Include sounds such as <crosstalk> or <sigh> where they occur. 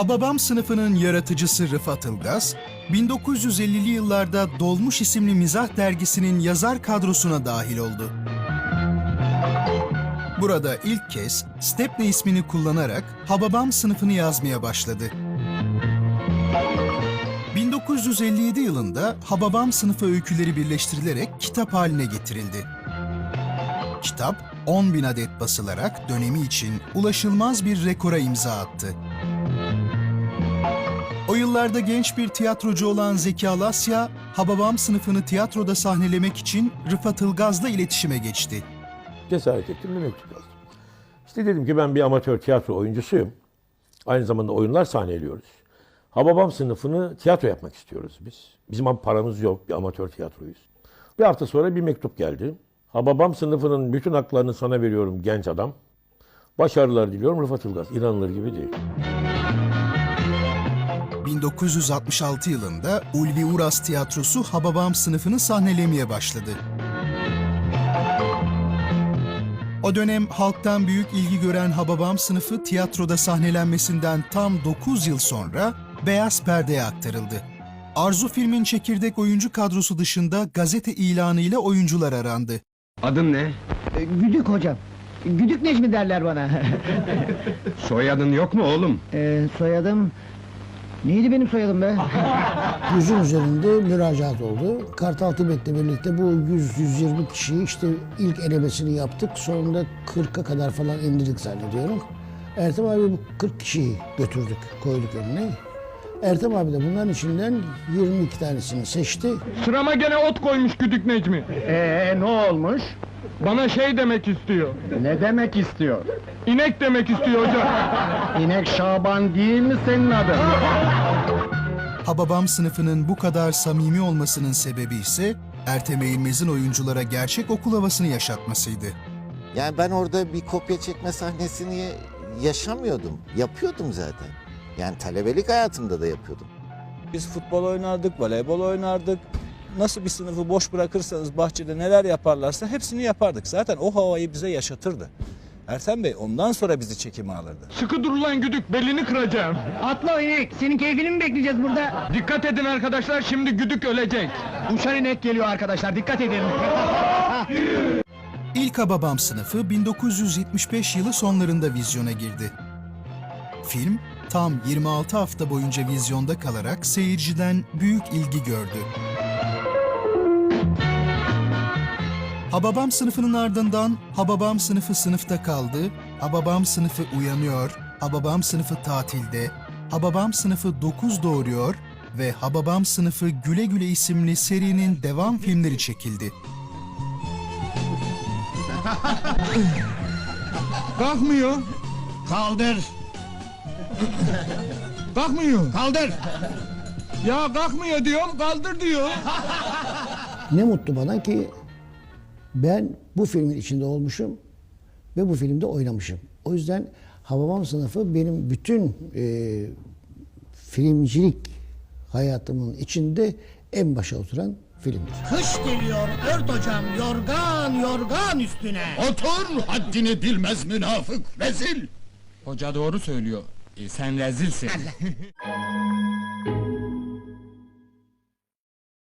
Hababam sınıfının yaratıcısı Rıfat Ilgaz, 1950'li yıllarda Dolmuş isimli mizah dergisinin yazar kadrosuna dahil oldu. Burada ilk kez Stepne ismini kullanarak Hababam sınıfını yazmaya başladı. 1957 yılında Hababam sınıfı öyküleri birleştirilerek kitap haline getirildi. Kitap 10 bin adet basılarak dönemi için ulaşılmaz bir rekora imza attı. O yıllarda genç bir tiyatrocu olan Zeki Alasya, Hababam sınıfını tiyatroda sahnelemek için Rıfat Ilgaz'la iletişime geçti. cesaret ettim bir mektup yazdım. İşte dedim ki ben bir amatör tiyatro oyuncusuyum. Aynı zamanda oyunlar sahneliyoruz. Hababam sınıfını tiyatro yapmak istiyoruz biz. Bizim paramız yok, bir amatör tiyatroyuz. Bir hafta sonra bir mektup geldi. Hababam sınıfının bütün haklarını sana veriyorum genç adam. Başarılar diliyorum Rıfat Ilgaz. İnanılır gibi değil. 1966 yılında Ulvi Uras Tiyatrosu Hababam sınıfını sahnelemeye başladı. O dönem halktan büyük ilgi gören Hababam sınıfı tiyatroda sahnelenmesinden tam 9 yıl sonra Beyaz Perde'ye aktarıldı. Arzu filmin çekirdek oyuncu kadrosu dışında gazete ilanıyla oyuncular arandı. Adın ne? E, Güdük hocam. Güdük Necmi derler bana. <laughs> Soyadın yok mu oğlum? Ee, soyadım... Neydi benim soyadım be? <laughs> Yüzün üzerinde müracaat oldu. Kartal Tibet'le birlikte bu 100-120 kişiyi işte ilk elemesini yaptık. Sonunda 40'a kadar falan indirdik zannediyorum. Ertem abi bu 40 kişiyi götürdük, koyduk önüne. Ertem abi de bunların içinden 22 tanesini seçti. Sırama gene ot koymuş güdük Necmi. Ee, ne olmuş? Bana şey demek istiyor. Ne demek istiyor? İnek demek istiyor hocam. İnek Şaban değil mi senin adın? Hababam sınıfının bu kadar samimi olmasının sebebi ise Ertem Eğilmez'in oyunculara gerçek okul havasını yaşatmasıydı. Yani ben orada bir kopya çekme sahnesini yaşamıyordum. Yapıyordum zaten. Yani talebelik hayatımda da yapıyordum. Biz futbol oynardık, voleybol oynardık. Nasıl bir sınıfı boş bırakırsanız bahçede neler yaparlarsa hepsini yapardık. Zaten o havayı bize yaşatırdı. Ertem Bey ondan sonra bizi çekime alırdı. Sıkı dur lan güdük belini kıracağım. Atla inek. Senin keyfini mi bekleyeceğiz burada? Dikkat edin arkadaşlar şimdi güdük ölecek. Uçan inek geliyor arkadaşlar. Dikkat edin. <laughs> İlk Hababam sınıfı 1975 yılı sonlarında vizyona girdi. Film tam 26 hafta boyunca vizyonda kalarak seyirciden büyük ilgi gördü. Hababam sınıfının ardından Hababam sınıfı sınıfta kaldı, Hababam sınıfı uyanıyor, Hababam sınıfı tatilde, Hababam sınıfı 9 doğuruyor ve Hababam sınıfı Güle Güle isimli serinin devam filmleri çekildi. Kalkmıyor. Kaldır, Kalkmıyor. kaldır. Ya kalkmıyor diyorum kaldır diyor. Ne mutlu bana ki ben bu filmin içinde olmuşum ve bu filmde oynamışım. O yüzden Hababam sınıfı benim bütün e, filmcilik hayatımın içinde en başa oturan filmdir. Kış geliyor ört hocam yorgan yorgan üstüne. Otur haddini bilmez münafık rezil. Hoca doğru söylüyor. E, sen rezilsin. <laughs>